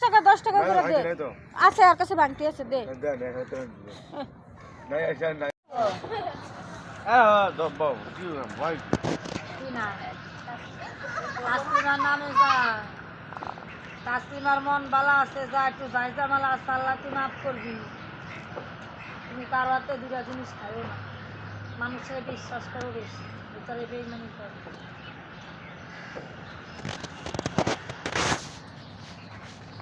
টাকা দশ টাকা করে দে। আছে আর কাছে বাংটি আছে দে। তাসলিমার মন বালা আছে যা একটু যাইজা মালা আছে আল্লাহ তুই মাফ করবি। তুমি কারও হাতে দুটা জিনিস খাইও না। মানুষের বিশ্বাস করো বেশি ভিতরে বেইমানি করো হ্যাঁ, একটা সালাউলা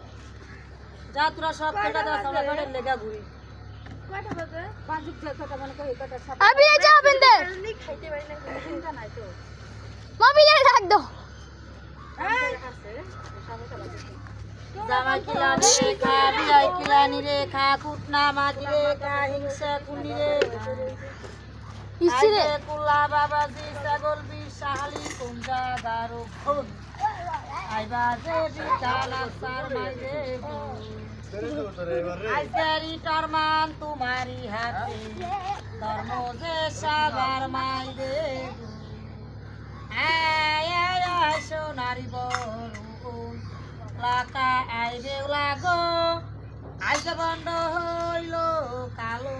যা তোরা সব কেটা দাস আমরা ঘরের লেগা ঘুরি। কয়টা বাজে? পাঁচ যে কটা মনে করি কটা সাত আবি এই যাও বিন্দে। খাইতে পারি না চিন্তা নাই তো। মবি রে রাখ দাও জামা কিলানি রে খা বিলাই কিলানি রে খা কুটনা মাঝি রে খা হিংসা কুনি রে। ইসি কুলা বাবাজি ছাগল বি সাহালি কুঞ্জা দারু আইবা যে সার রিটার মান তোমারি হাতে। ধর্ম যে সাবার আয় আয় সোনারি বরুণ। লাকা আইবে লাগো আইসে বন্ধ হইল কালো।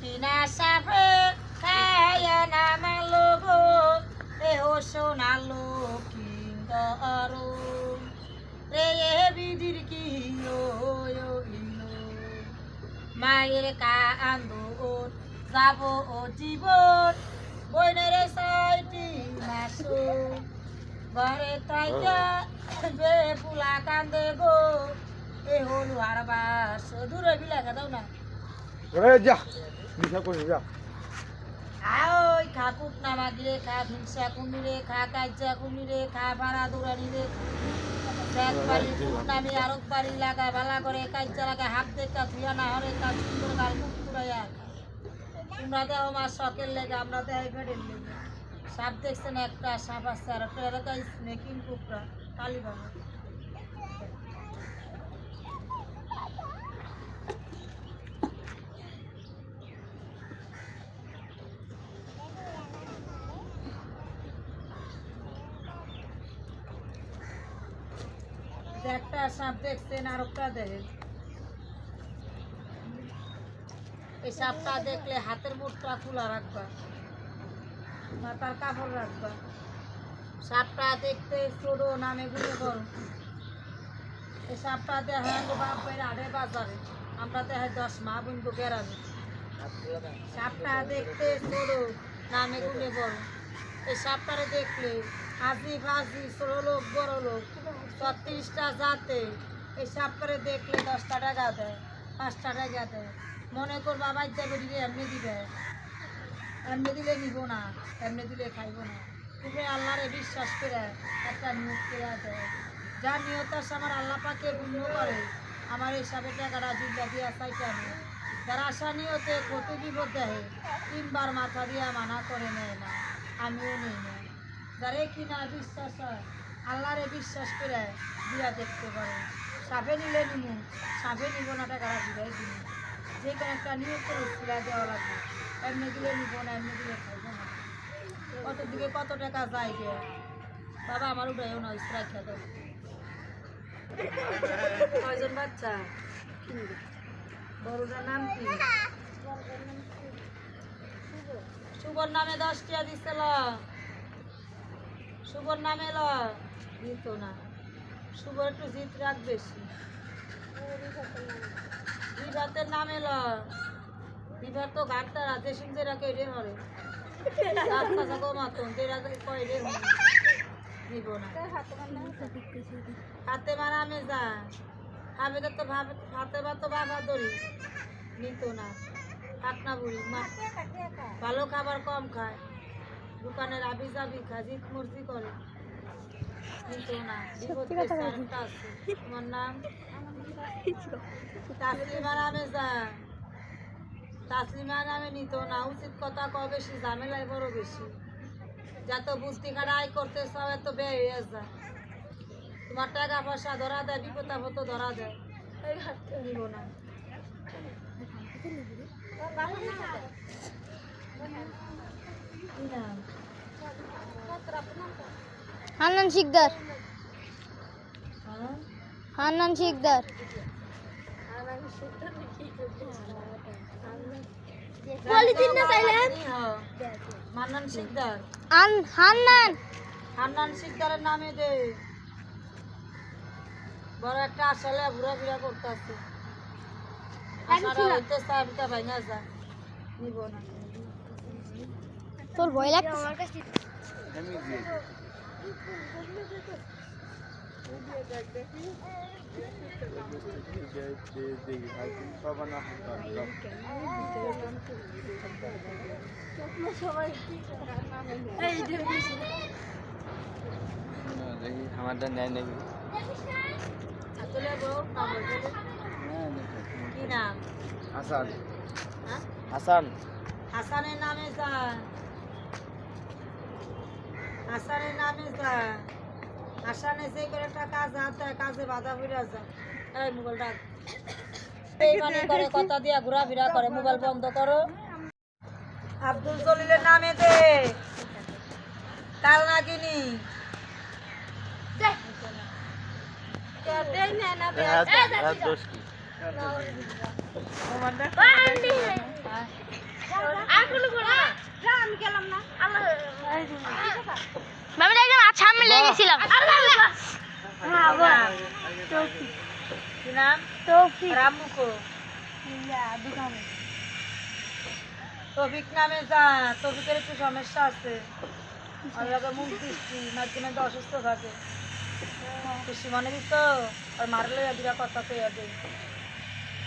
কিনা সাফে খায়া নামালো গো এহ সোনালো কিঙ্গরো রে এ বিদির কি মায়ের কান্দন যাব ও জীবন বইনের সাইটি মাসো ঘরে তাইকা বে ফুলা কান্দে গো এ হলু আর বাস দূরে বিলাকা দাও না রে যা নিশা করিস, যা। আওই খা কুটনা মাগিরে খা ভিংসা কুমিরে, খা কাজ্জা কুমিরে, খা ভাড়া দুরানি রে বাড়ি কুটনামি আরক বাড়ি ভালা করে কাজ্জা লাগা হাত দেখা থুয়া না, হরে কাজ সুন্দর গাল কুকুরাইয়া তোমরা দেহ মা শখের লেগে, আমরা দেহ সাপ দেখছেন একটা, সাপ আসছে আর একটা এলাকায় স্নেকিং কুকুরা, কালী বাবা একটা সাপ দেখছেন, আর একটা দেখেন। এই সাপটা দেখলে হাতের মুঠটা খোলা রাখবা মাথার কাপড় রাখবা। সাপটা দেখতে ছোট নামে গুলো করো এই সাপটা দেখেন বাপের আড়ে বাজারে, আমরা দেখে দশ মা বন্ধু গেরামে। সাপটা দেখতে ছোট নামে গুলে বড় এই সাপটারে দেখলে হাজি ফাজি ছোট লোক, বড় লোক। ছত্রিশটা জাতে এই সাপটারে দেখলে দশটা টাকা দেয়, পাঁচটা টাকা দেয়। মনে কর বাবা যাবে দিলে এমনি দিবে। এমনি দিলে নিব না, এমনি দিলে খাইব না। তুমি আল্লাহরে বিশ্বাস করে একটা নিয়োগ করে দেয়। যার নিয়ত আছে আমার আল্লাহ পাকে পুণ্য করে। আমার এই সাবে টাকাটা জিল্লা দিয়া চাইতে আমি যারা আশা নিয়তে ক্ষতি বিপদ দেয় তিনবার মাথা দিয়া মানা করে নেয় না। আমিও নেই না। যারা কিনা বিশ্বাস হয় আল্লাহরে বিশ্বাস করে দিয়া দেখতে পারে। সাপে নিলে নিমু সাপে নিব না টাকাটা দিলাই দিন যে কোনো একটা নিয়োগ করে দেওয়া লাগবে। এমনি দিলে নিব না, এমনি দিলে খাইব না। কত দিকে কত টাকা যায় গে? বাবা, আমার উঠাইও না ইসরা খেয়ে দাও। কয়জন বাচ্চা? বড়টার নাম কি? শুভর নামে দশ টিয়া দিছিল শুভর নামে ল। দিত না। শুভর একটু জিত রাখ বেশি। বিভাতের নামে ল বিভার তো ঘাটটা রাতে শুনতে রাখে রে হরে রাস্তা থাকো মাতন তেরা কয় রে দিব না। হাতে মারা আমি যা। খাবে তো তো ভাবে হাতে বা তো বাবা ধরি নিত না। পাকনা বুড়ি, মা। ভালো খাবার কম খায়। দোকানের আবি যাবি খায় জিত মর্জি করে। আছে। তোমার নাম তাসলিমা নামে যা তাসলিমা নামে নিত না উচিত কথা কবে বেশি ঝামেলায় বড় বেশি। যত বুদ্ধি আয় করতে সব এত ব্যয় হয়ে যায়। তোমার টাকা পয়সা ধরা দেয় বিপদ আপদ ধরা দেয়। নিব না? হান্নান শিকদার? হান্নান শিকদার। পলিথিন না চাইলেন। মান্নান শিকদার। আন হান্নান। হান্নান শিকদারের নামে দে। বড় একটা আসলে নিব না। তোর ভয় লাগছে আমারটা নেয় নাকি হাসান। হ্যাঁ? হাসান। হাসানের নামে যা নামে যা হাসানে যে করে একটা কাজ হাতে কাজে বাধা ফিরা যায় এই মোবাইল ডাক। এই মানে করে কথা দিয়া ঘোরাফেরা করে মোবাইল বন্ধ করো। আব্দুল জলিলের নামে দে। কাল নাগিনি। না। আমি আচ্ছা আমি নাম? রামুকো। তফিক নামে যা তফিকের একটু সমস্যা আছে। আর মুখ দৃষ্টি মাঝে মাঝে অসুস্থ থাকে। খুশি মনে দিত আর মারলে দুটা কথা দেয় তো দোকান।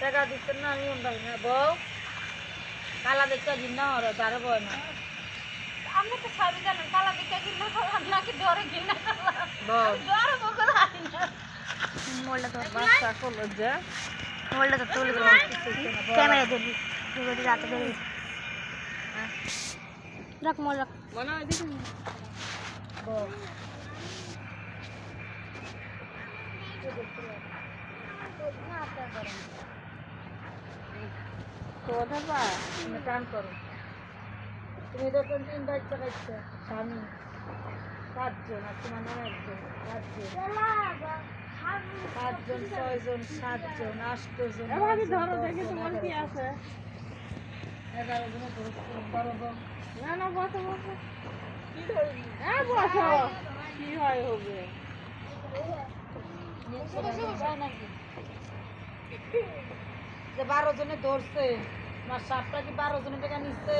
টাকা দিচ্ছেন না নিয়ম না না বউ। কালা দেখতে দিন না ওরা তারে বয় না আপনি তো সবই জানেন কালা দিকে কিনা করলাম নাকি ডরে কিনা করলাম। বউ। ডরে বকল হাই না। মোবাইলটা তোর মোবাইলটা তোর তুলে দেবো ক্যামেরা দিবি যদি রাতে বেরিয়ে রাখ মোবাইল রাখ। বউ। তুমি টান করো। তুমি দেখুন তিন বাচ্চা বাচ্চা স্বামী। পাঁচজন আর তোমার নাম একজন। পাঁচজন। পাঁচজন ছয়জন সাতজন আটজন ধরো দেখি তোমার কি আছে। এগারো জনে ধরছি বড় না না বসো বসো। কি ধরবি? হ্যাঁ বসো। কি হয় হবে? যে বারো জনে ধরছে। আমার সাপটা কি বারো জনের টাকা নিচ্ছে?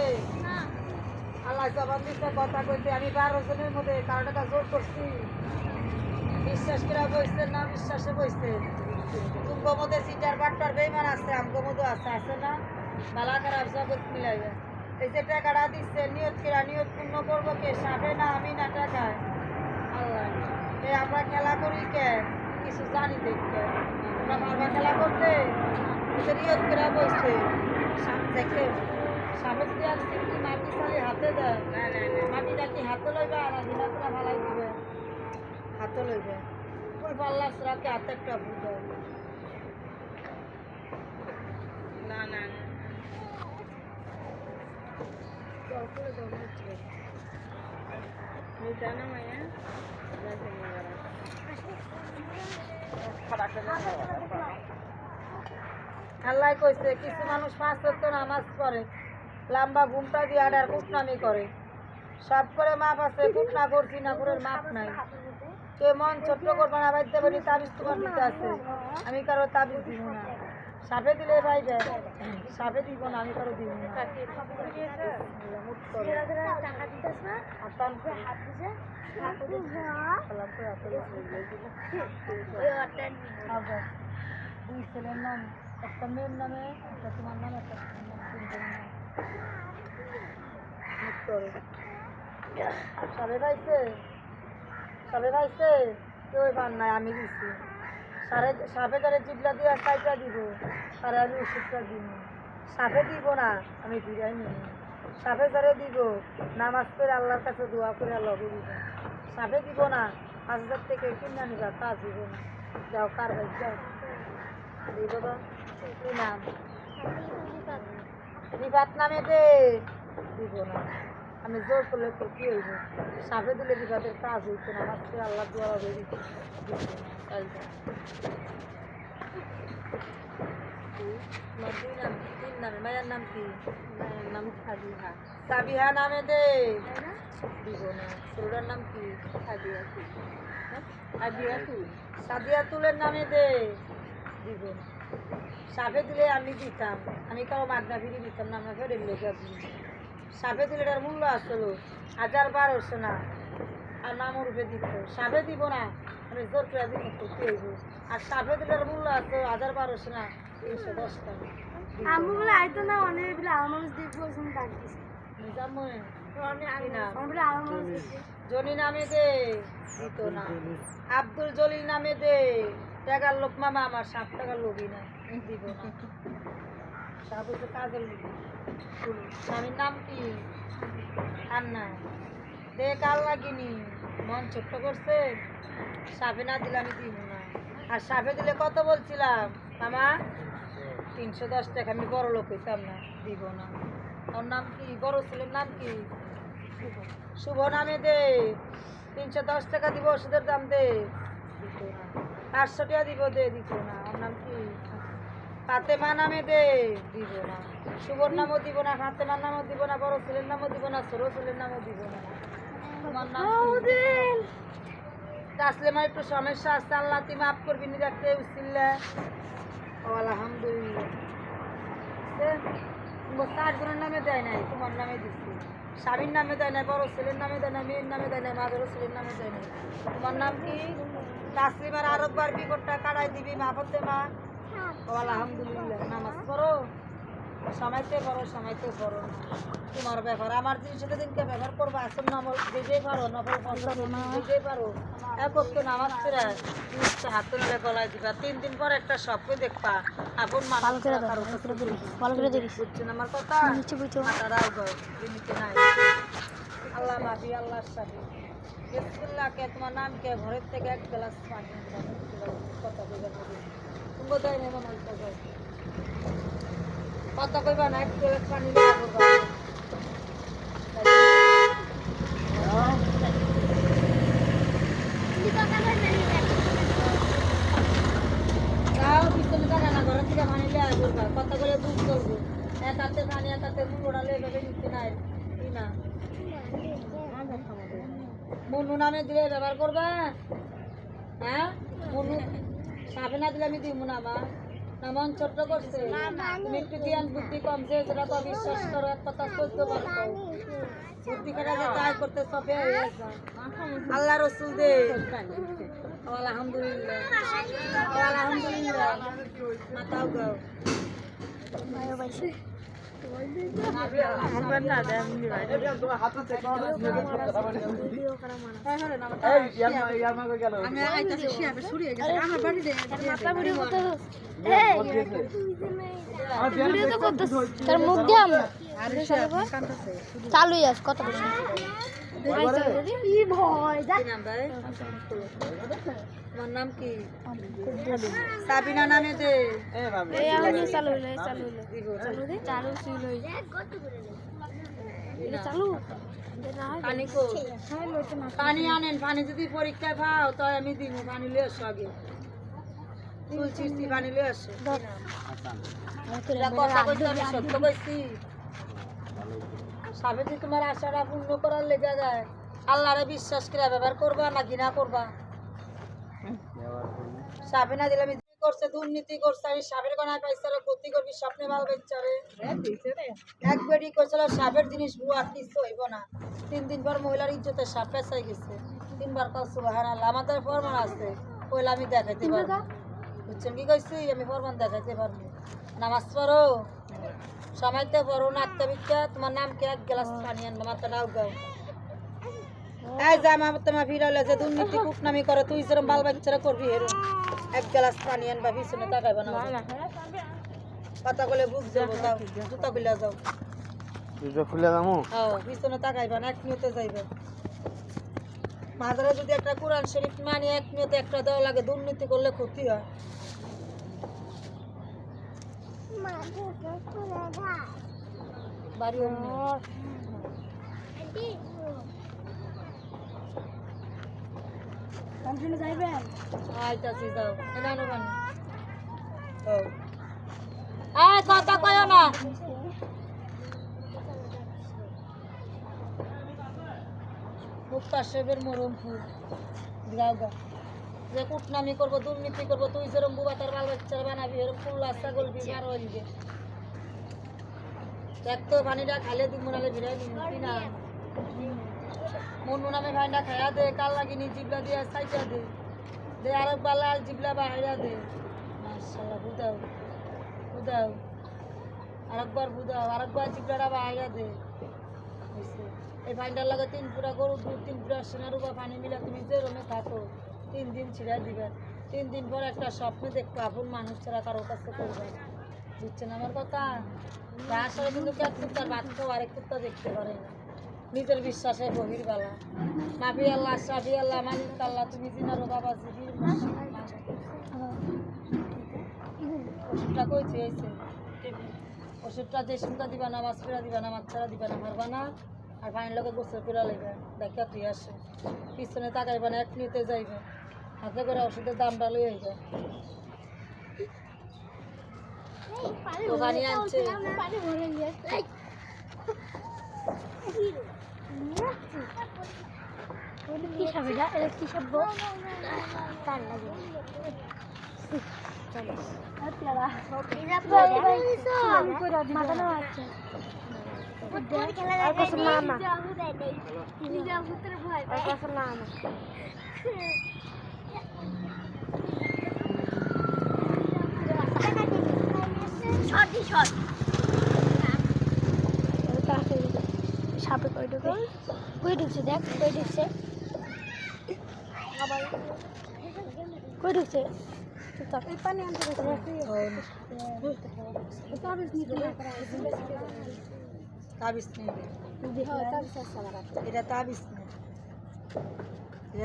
আল্লাহ জবান দিচ্ছে কথা কইতে আমি বারো জনের মধ্যে কারও টাকা জোর করছি। বিশ্বাস করে বসছে না বিশ্বাসে বসছে তুমগো মধ্যে সিটার বাট্টার বেইমান আছে আমগো মধ্যে আছে আছে না? বালা খারাপ জগৎ মিলাইবে। এই যে টাকাটা দিচ্ছে নিয়ত কিরা নিয়ত পূর্ণ করব কে? সাপে না আমি না টাকায়? আল্লাহ। এই আমরা খেলা করি কে? কিছু জানি দেখতে। আমরা পারবা খেলা করতে? নিয়ত করে বসছে সাপ দেখে। সাপে যদি আর সিমটি মাটি চালি হাতে দেয়। মাটিটা কি হাতে লইবে আর করে ভালাই দিবে? হাতে লইবে। ফুল পাল্লা রাখে হাতে একটা না না না করে জানো মায়া আল্লাহ কইছে কিছু মানুষ পাঁচ সত্য নামাজ পড়ে লম্বা ঘুমটা দিয়ে আডার কুটনামি করে। সব করে মাপ আছে কুটনা করছি না করে মাপ নাই। কে মন ছোট্ট করবা না বাইতে পারি তাবিজ তোমার দিতে আছে। আমি কারও তাবিজ দিব না। সাপে দিলে ভাই দেয় সাপে দিব না আমি কারও দিব না। আর দুই ছেলের নাম একটা মেয়ের নামে, একটা তোমার নামে, একটা তিনজনের নাম সাবে ভাইছে সাবে ভাইছে কেউ নাই, আমি দিছি সারে, সাপে যারে জিবলা দিয়ে দিব তারে আমি ওষুধটা দিব। সাপে দিব না, আমি ফিরাই নিই। সাপে দিব, নামাজ পড়ে আল্লাহর কাছে দোয়া করে লগে দিব সাপে দিব না, পাঁচ হাজার থেকে কিনা নিবা তা দিব না। যাও, কার ভাই যাও। দিব কি নাম দে। দিব না। আমি জোর করলে তো কি হইব? সাপে দিলে বিবাদের কাজ হইতো না। আমার থেকে আল্লাহ দোয়া হবে। মায়ের নাম কি? মায়ের নাম সাবিহা। সাবিহা নামে দে। দিব না। ছেলেটার নাম কি? সাদিয়া তুল সাদিয়া তুল সাদিয়া তুলের নামে দে। দিব না। সাপে দিলে আমি দিতাম আমি কারও মাগনা ফিরি দিতাম না আমরা ফেরে লোক আপনি সাপে দিলে এটার মূল্য আসলো হাজার বারোশো না। আর নাম রূপে দিত সাপে দিব না আমি জোর করে দিব তো কি হইব। আর সাপে দিলে এটার মূল্য আছে হাজার বারোশো না তিনশো দশ টাকা আমি বলে আইতো না অনেক বলে আমার দেখব ডাক দিছে নিজাম মনে আমি বলে আমার মানুষ দেখব জনি নামে দে দিত না। আব্দুল জলিল নামে দে। টাকার লোক মামা আমার সাত টাকার লোকই না। দিব কাজের স্বামীর নাম কি? দে লাগিনি মন ছোট্ট করছে না দিলে আমি দিব না। আর সাপে দিলে কত বলছিলাম? মামা, তিনশো দশ টাকা, আমি বড় লোক হইতাম না, দিব না। ওর নাম কি? বড় ছেলের নাম কি? শুভ। নামে দে, তিনশো দশ টাকা দিব, ওষুধের দাম দে। দিত না। পাঁচশো টাকা দিব দে দিত না। ওর নাম কি? ফাতেমা নামে দে দিব না। শুভর নামও দিব না ফাতেমার নামও দিব না বড় ছেলের নামও দিব না ছোট ছেলের নামও দিব না। তোমার নাম? তাসলিমার একটু সমস্যা আছে আল্লাহ তুই মাফ করবি নি দেখতে উচিল্লা ও আলহামদুলিল্লাহ। চারজনের নামে দেয় নাই তোমার নামে দিচ্ছি স্বামীর নামে দেয় নাই বড় ছেলের নামে দেয় না মেয়ের নামে দেয় না মাঝের ছেলের নামে দেয় না তোমার নাম কি? তাসলিমার আরেকবার বিপদটা কাটাই দিবি মা পড়তে মা। আলহামদুলিল্লাহ নামাজ পড়ো। সময়তে পড়ো সময়তে পড়ো। তোমার ব্যাপার আমার জিনিস দিনকে ব্যবহার করব আসল নামল পারো নফল পারো তো নামাজ জিনিসটা হাতে গলায় দিবা। তিন দিন পর একটা স্বপ্ন দেখবা আপন মানুষ বুঝছেন আমার কথা? মাথা জিনিসে নাই। আল্লাহ মাফি আল্লাহর সাথে। বিসমিল্লাহ কে, তোমার নাম কে? ঘরের থেকে এক গ্লাস পানি কথা তুমি। দেয় না আমার কথা কইবা না, এক গ্লাস পানি করবা থেকে পানি লিয়ে করবা। এক হাতে পানি এক হাতে ওড়ালে এভাবে নিতে নাই। না। মুনু নামে দিলে ব্যবহার করবা? হ্যাঁ? মুনু সাপে না দিলে আমি দিব না, মা। ছোট্ট করছে। তুমি কমছে সেটা তো বিশ্বাস করো, এক কথা চলতে পারতো বুদ্ধি যে তাই করতে সবে আল্লাহ রসুল দে। আলহামদুলিল্লাহ। আলহামদুলিল্লাহ। মাতাও গাও চালুই আছে কত বেশি কি ভয়? কি নাম ভাই? তোমার নাম কি? সাবিনা নামে দে এই আমি চালু চালু চালু চালু পানি কো? পানি আনেন পানি যদি পরীক্ষায় পাও তাই আমি দিব। পানি লিয়ে আসো আগে। চিস্তি পানি লিয়ে আসো। কথা কইতে আমি সত্য কইছি। সাবেতি তোমার আশাটা পূর্ণ করার লেগে যায়। আল্লাহরে বিশ্বাস করে ব্যবহার করবা না ঘৃণা করবা? সাবে না দিলে আমি করছে দুর্নীতি করছে আমি সাপের গনায় পাইছে আর ক্ষতি করবি স্বপ্নে বাল বেচারে এক বেডি করছিল সাপের জিনিস বুয়া কিছু হইব না। তিন দিন পর মহিলার ইজ্জতে সাপ পেঁচাই গেছে। তিনবার কল সুবাহান আল্লাহ আমাদের ফরমান আছে। ওইলা আমি দেখাইতে পারব। বুঝছেন কি কইছি? আমি ফরমান দেখাইতে পারব। নামাজ পড়ো। সময়তে বিকতে তোমার নাম কি? এক গ্লাস পানি আনব মাথা নাও গাও এই যা মা তোমার ভিড়ালে যে দুর্নীতি কুটনামি করে তুই যেরকম বাল বাচ্চারা করবি এরকম এক গ্লাস পানি আনবা পিছনে তাকাইবা না। কথা বলে বুক যাব যাও জুতা বিলা যাও। দুটো খুলে দামু হ্যাঁ পিছনে তাকাইবা না এক যাইবে। মাদারে যদি একটা কোরআন শরীফ মানি এক নিয়তে একটা দেওয়া লাগে দুর্নীতি করলে ক্ষতি হয়। বাড়ি অন্য আইতাছি যাও। এনে আনো পানি আয় কথা কয়ো না। মুক্তা মরম ফুল গাও গা। যে কুটনামি করব দুর্নীতি করব তুই যেরকম বুবা তার বাল বানাবি এরকম ফুল ছাগল বিমার হইবে দেখ তো পানিটা খাইলে দিব নালে ভিড়াই দিব না? মন নামে ভাইটা খাইয়া দে কাল লাগিনি জিবলা দিয়া সাইজা দে। দে আরেক বালা আর জিবলা বাহিরা দে। মাশাআল্লাহ বুদাও বুদাও আরেকবার বুদাও আরেকবার জিবলাটা বাহিরা দে। এই ভাইটার লাগে তিন পুরা গরু দুধ তিন পুরা সোনার উপর পানি মিলা তুমি যে রমে থাকো তিন দিন ছিড়া দিবে। তিন দিন পর একটা স্বপ্ন দেখব, আপন মানুষ ছাড়া কারোর কাছে করবে। বুঝছেন আমার কথা? তার সাথে কিন্তু এক কুত্তার বাচ্চাও আরেক কুত্তা দেখতে পারে। না নিজের বিশ্বাসে বহির বেলা। মাবি আল্লাহ সাবি আল্লাহ, মালিক আল্লাহ, তুমি জিনারো বাবা জিবির ওষুধটা কই থুয়েছে ওষুধটা যে সুন্দর দিবা না, মাছ ফেরা দিবা না, মাছ ছাড়া দিবা না, মারবা না, আর পানির লোকে গোসল করে লাগবে দেখা তুই আসে। পিছনে তাকাইবা না, এক নিতে যাইবে। হাতে করে ওষুধের দামটা লই আইবে তো পানি কি সব এটা সব তার লাগে মামা আর কিছু মামা সাপে কই ঢুকে কই ঢুকছে দেখ কই ঢুকছে কই ঢুকছে এটা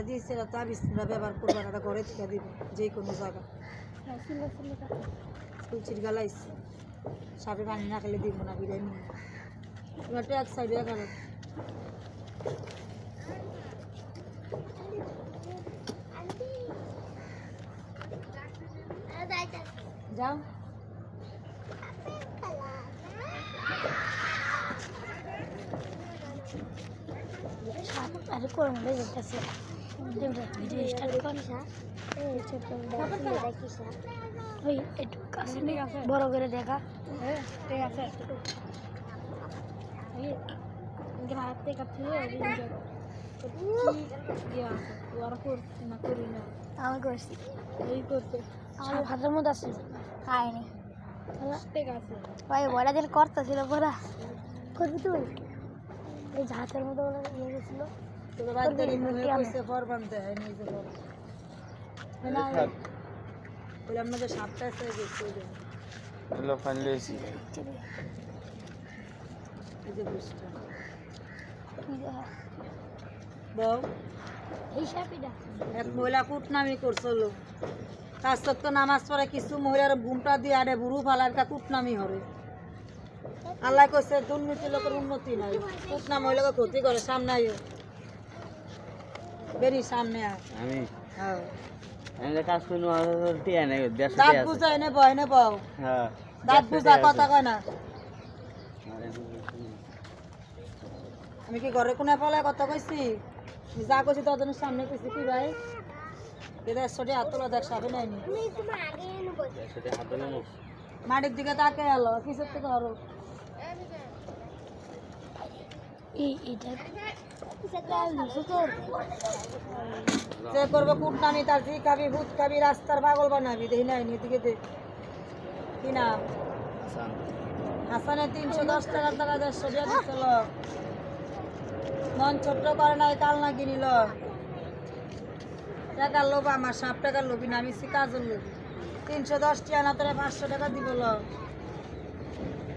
দিয়েছে এটা ব্যবহার করব এটা ঘরে দিবে, যে কোনো জায়গা তুলসির গালাইছে সাপে পানি না খেলে দিব না বিদায় নিয়ে এবার এক সাইডে গেল যাও আরে কোন মধ্যে যেতেছে ভিডিও স্টার্ট কর ওই একটু বড় করে দেখা। ঠিক আছে। হাত থেকে আমি করছি। এই করতে। আমার হাতের মধ্যে আছে। খায়নি ঠিক আছে। ভাই বড়া দিন করতেছিল পড়া করবি তুই? এই হাতের মধ্যে বলে ইয়ে গেছিল। তোর বাড়িতে মুখে বল এই যে বুঝটা বউ? এই সাপিটা এক মহিলা কুটনামি করছিল। তার নামাজ পড়ে কিছু মহিলার ঘুমটা দিয়ে আরে বুড়ু ফালার কা কুটনামি হবে। আল্লাহ কইছে দুর্নীতি লোকের উন্নতি নাই। কুটনা মহিলাকে ক্ষতি করে সামনে আইও। বেরি সামনে আয়। আমি? হ্যাঁ। আমি যে কাজ করি টিয়া নাই দেড়শো দাঁত বুঝা এনে বয় এনে বউ হ্যাঁ। দাঁত বুঝা কথা কয় না। আমি কি ঘরে কোনে ফলায় কথা কইছি? যা কইছি তোদের সামনে কইছি কি ভাই? এদের সরে আতলা দেখ সেটা হাত দিলাম মাটির দিকে তাকে এলো কিসের থেকে আরও এই এটা যে করবে কুট নামি তার জি খাবি, ভূত খাবি, রাস্তার পাগল বানাবি। দেখি নাই এদিকে দে। কি নাম? হাসানে তিনশো দশ টাকার টাকা দেড়শো দিয়ে দিচ্ছিল মন ছোট্ট করে নাই, কাল না কিনিল টাকার লোভ আমার সাত টাকার লোভি না আমি সি কাজের লোভি। তিনশো দশ টাকা না তোরা পাঁচশো টাকা দিব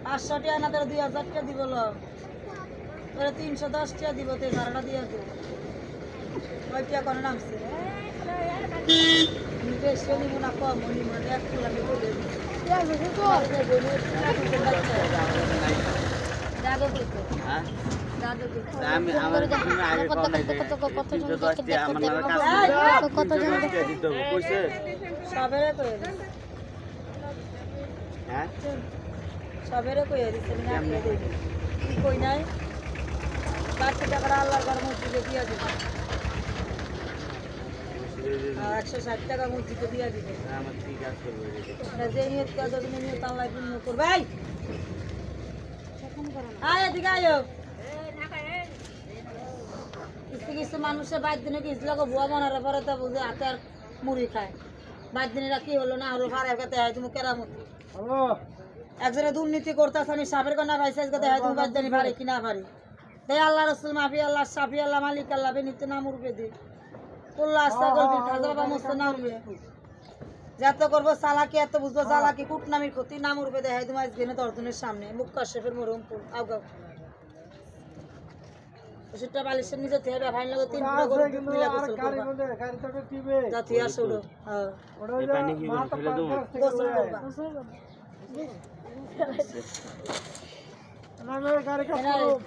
পাঁচশো টাকা না তোরা দুই হাজার টাকা দিব তোরা তিনশো দশ টাকা দিব তুই ভাড়াটা দিয়ে দে। ওই টাকা কোনো নামছে? আমি বেশি নিব না কম নিব না এক ফুল আমি বলে দিই। দাদু কইতো হ্যাঁ? সবেরে কইয়া কই নাই? বাকি টাকাটা আল্লাহর ঘর মসজিদে দিয়া দিবে। আর একশো ষাট টাকা মসজিদে দিয়া দিবে। আমার ঠিক কাজ করবে না যে নিয়ত কাজ হবে নিয়ত আল্লাহ পূর্ণ করবে। আয় এদিকে আয়। কিছু কিছু মানুষের বাইর দিনে কি ইসলাকে ভুয়া মনারে পরে তো বুঝে হাতে আর মুড়ি খায়। বাইর দিনেরা কি হলো না হলো ভাড়া কাতে হয় তুমি কেরামতি। একজনে দুর্নীতি করতেছে আমি সাপের কন্যা ভাইসাইজ কাতে হয় তুমি বাইর জানি ভারে কি না ভারে তাই আল্লাহ রসুল মাফি আল্লাহ সাফি আল্লাহ মালিক আল্লাহ বেনিতে নাম উঠবে দি। উল্লাহ আস্তা গল্পের খাজা বাবা মস্ত না উঠবে যত করব চালাকি এত বুঝব চালাকি কুটনামির ক্ষতি নাম উঠবে দেখাই তুমি আজকে এনে দর্জনের সামনে। মুখ কাশেফের মরমপুর আগাও ওষুধটা বালিশের নিচে থেকে ব্যবহার লাগে তিন পুরো গরু দুধ মিলা গোসল করবা। যা থিয়া শুরু হ্যাঁ করে গোসল করবা। এনারে। এই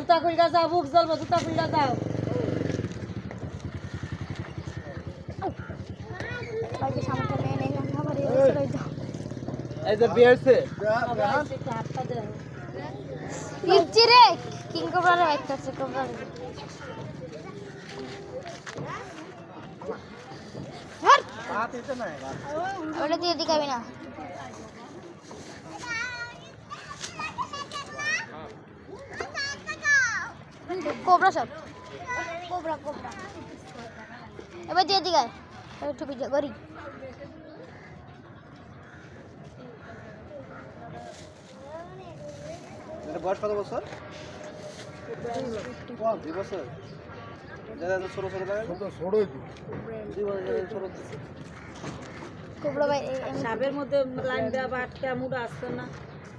জুতা খুলটা যাও বুক জ্বলবো জুতা খুলটা যাও। এই যে দেন পিচ্ছি রে কিং কোবরা বাইক করছে কোবরা ওটা দিয়ে দিকাবি না। কোবরা সব। Cobra cobra. এবার দিয়ে দিকায় একটু পিজা গরি বয়স কত বছর? দুই বছর। যারা ছোট ছোট লাগে দুই বছর ছোট কোবরা ভাই সাপের মধ্যে লাইন দেওয়া বা আটকা মুড়া আসছে না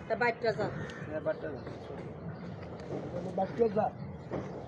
তা বাইকটা যা।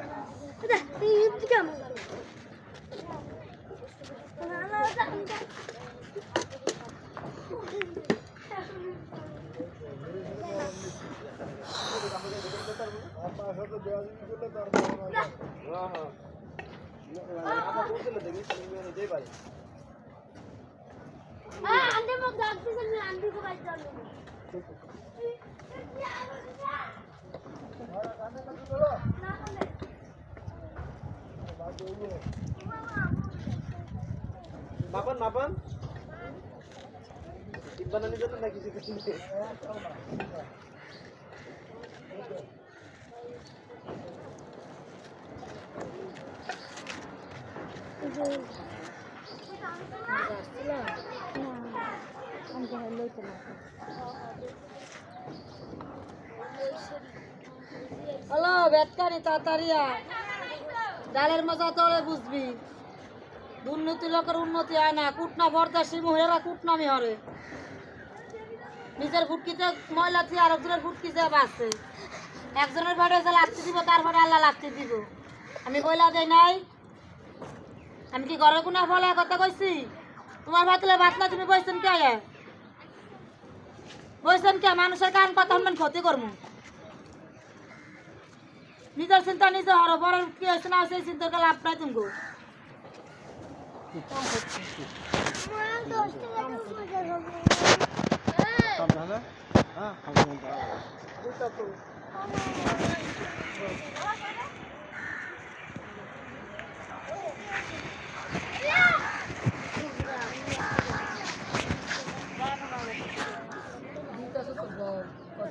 দোন ওঠে দেবো বেগুন বুঝতে আটটা শিবের আমু দেখলে সে পালায় বাবু ওলা তোরা আন্ডে মগ ডাকতেছেন আন্ডে কো বাইর যান মাপান মাপান বানানোর জন্য নাকি শিখেছি হ্যালো বেটকানি তাড়াতাড়ি। ডালের মজা তোরে বুঝবি। দুর্নীতি লোকের উন্নতি হয় না। কুটনা বরদাসী মহিলারা কুটনামি হরে নিজের ফুটকিতে ময়লা থেকে আরেকজনের ফুটকি যে বাঁচছে। একজনের ভাড়ে যে লাগতে দিব, তার ভাড়ে আল্লাহ লাগতে দিব। আমি কইলা দেই নাই। আমি কি ঘরে কোনো বলে কথা কইছি? তোমার ভাতলে ভাত তুমি বইছেন কে? বইছেন কে? মানুষের কান কথা ক্ষতি করব নিজের চিন্তা নিজে হর বড় কি হয়েছে না এই চিন্তার কালে আপনার তুমি কইয়া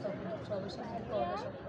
করমু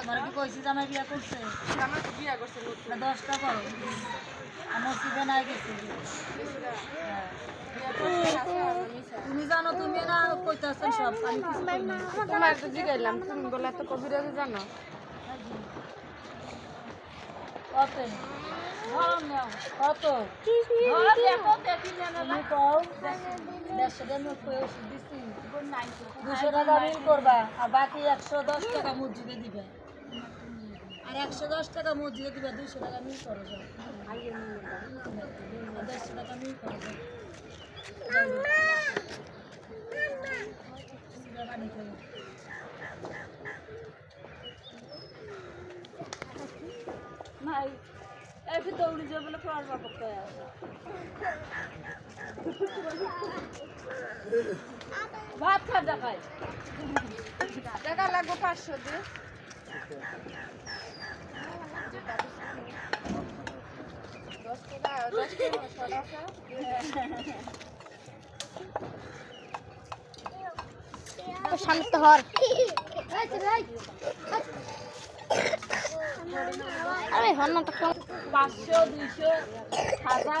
কি কইছি জামাই বিয়া করছে? না দশটা করো। আমার সিজে নাই গেছি হ্যাঁ। তুমি জানো তুমি না কইতাছেন সব। আমি কিছু কই না। তোমার তো জিগাইলাম তুমি বলে তো কবিরাজি জানো। কত? কত? দেড়শো টাকা কই ওষুধ দিছি। দুশো টাকা বিল করবা আর বাকি একশো দশ টাকা মসজিদে দিবে। আর একশো দশ টাকা মসজিদে দিবে দুশো টাকা মিল করো যাও দেড়শো টাকা মিল করো একটু দৌড়ি যাবে বলে পড়ার আছে ভাত খা দেখায়। টাকা লাগবে পাঁচশো দিয়ে। দশ টাকা দশ টাকা ছ টাকা সামনে তো হর আরে হর না তো পাঁচশো দুইশো হাজার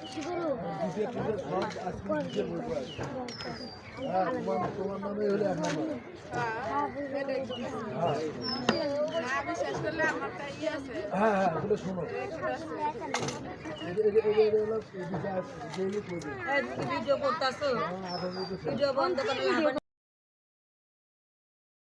হ্যাঁ। হ্যাঁ হ্যাঁ শোনো ভিডিও করতেছো হ্যাঁ, ভিডিও বন্ধ করে